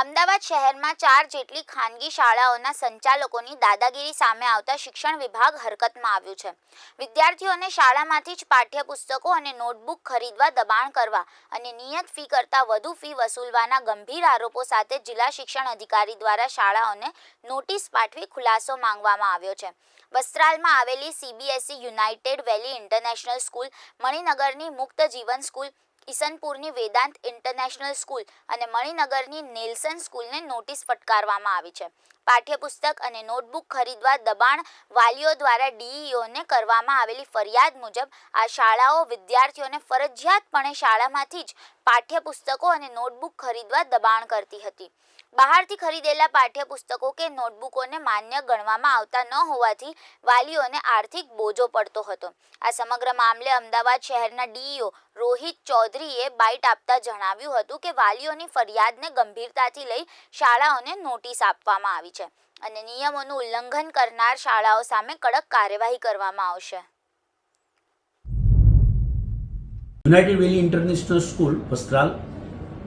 અમદાવાદ શહેરમાં ચાર જેટલી ખાનગી શાળાઓના સંચાલકોની દાદાગીરી સામે આવતા શિક્ષણ વિભાગ હરકતમાં આવ્યું છે. વિદ્યાર્થીઓને શાળામાંથી જ પાઠ્યપુસ્તકો અને નોટબુક ખરીદવા દબાણ કરવા અને નિયત ફી કરતાં વધુ ફી વસૂલવાના ગંભીર આરોપો સાથે જિલ્લા શિક્ષણ અધિકારી દ્વારા શાળાઓને નોટિસ પાઠવી ખુલાસો માંગવામાં આવ્યો છે. વસ્ત્રાલમાં આવેલી CBSE United Valley International school, મણિનગરની Mukt Jivan school ઈસનપુરની વેદાંત ઇન્ટરનેશનલ સ્કૂલ અને મણિનગરની નેલ્સન સ્કૂલને નોટિસ ફટકારવામાં આવી છે. પાઠ્યપુસ્તક અને નોટબુક ખરીદવા દબાણ વાલીઓ દ્વારા ડીઈઓને કરવામાં આવેલી ફરિયાદ મુજબ આ શાળાઓ વિદ્યાર્થીઓને ફરજિયાતપણે શાળામાંથી જ પાઠ્યપુસ્તકો અને નોટબુક ખરીદવા દબાણ કરતી હતી. બહારથી ખરીદેલા પાઠ્યપુસ્તકો કે નોટબુકોને માન્ય ગણવામાં આવતા ન હોવાથી વાલીઓને આર્થિક બોજો પડતો હતો. આ સમગ્ર મામલે અમદાવાદ શહેરના ડીઈઓ રોહિત ચૌધરીએ બાઇટ આપતા જણાવ્યું હતું કે વાલીઓની ફરિયાદને ગંભીરતાથી લઈ શાળાઓને નોટિસ આપવામાં આવી છે. અને નિયમોનું ઉલ્લંઘન કરનાર શાળાઓ સામે કડક કાર્યવાહી કરવામાં આવશે. United Valley International school, Vastral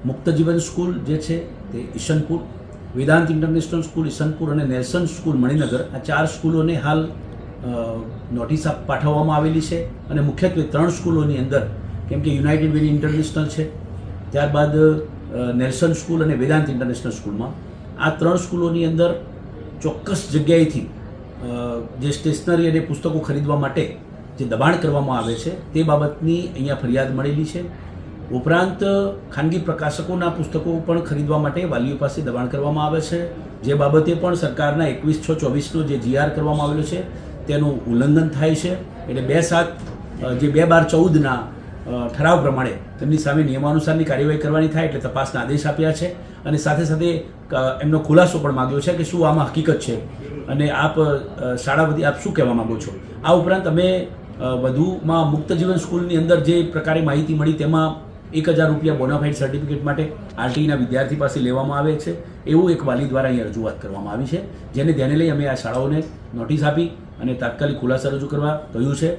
Mukt Jivan school જે છે તે ઈશનપુર, વેદાંત ઇન્ટરનેશનલ સ્કૂલ ઈશનપુર અને નેલ્સન સ્કૂલ મણિનગર આ ચાર સ્કૂલોને હાલ નોટિસ પાઠવવામાં આવેલી છે અને મુખ્યત્વે ત્રણ સ્કૂલોની અંદર, કેમ કે યુનાઇટેડ વેલી ઇન્ટરનેશનલ છે, ત્યારબાદ નેલ્સન સ્કૂલ અને વેદાંત ઇન્ટરનેશનલ સ્કૂલમાં. આ ત્રણ સ્કૂલોની અંદર ચોક્કસ જગ્યાએથી જે સ્ટેશનરી અને પુસ્તકો ખરીદવા માટે જે દબાણ કરવામાં આવે છે, તે બાબતની અહીંયા ફરિયાદ મળેલી છે. ઉપરાંત, ખાનગી પ્રકાશકોના પુસ્તકો પણ ખરીદવા માટે વાલીઓ પાસે દબાણ કરવામાં આવે છે. જે બાબતે પણ સરકારના એકવીસ છ ચોવીસનો જે જીઆર કરવામાં આવેલો છે, તેનું ઉલ્લંઘન થાય છે. એટલે બે સાત જે બે બાર ચૌદના ઠરાવ પ્રમાણે તેમની સામે નિયમાનુસારની કાર્યવાહી કરવાની થાય એટલે તપાસના આદેશ આપ્યા છે. અને સાથે સાથે એમનો ખુલાસો પણ માંગ્યો છે કે શું આમાં હકીકત છે. અને આપ શાળા વતી આપ શું કહેવા માંગો છો? આ ઉપરાંત અમે વધુમાં મુક્ત જીવન સ્કૂલની અંદર જે પ્રકારે માહિતી મળી તેમાં એક હજાર રૂપિયા બોનાફાઇડ સર્ટિફિકેટ માટે આરટીઈના વિદ્યાર્થી પાસે લેવામાં આવે છે. એવું એક વાલી દ્વારા અહીંયા રજૂઆત કરવામાં આવી છે. જેને ધ્યાને લઈ અમે આ શાળાઓને નોટિસ આપી અને તાત્કાલિક ખુલાસા રજૂ કરવા કહ્યું છે.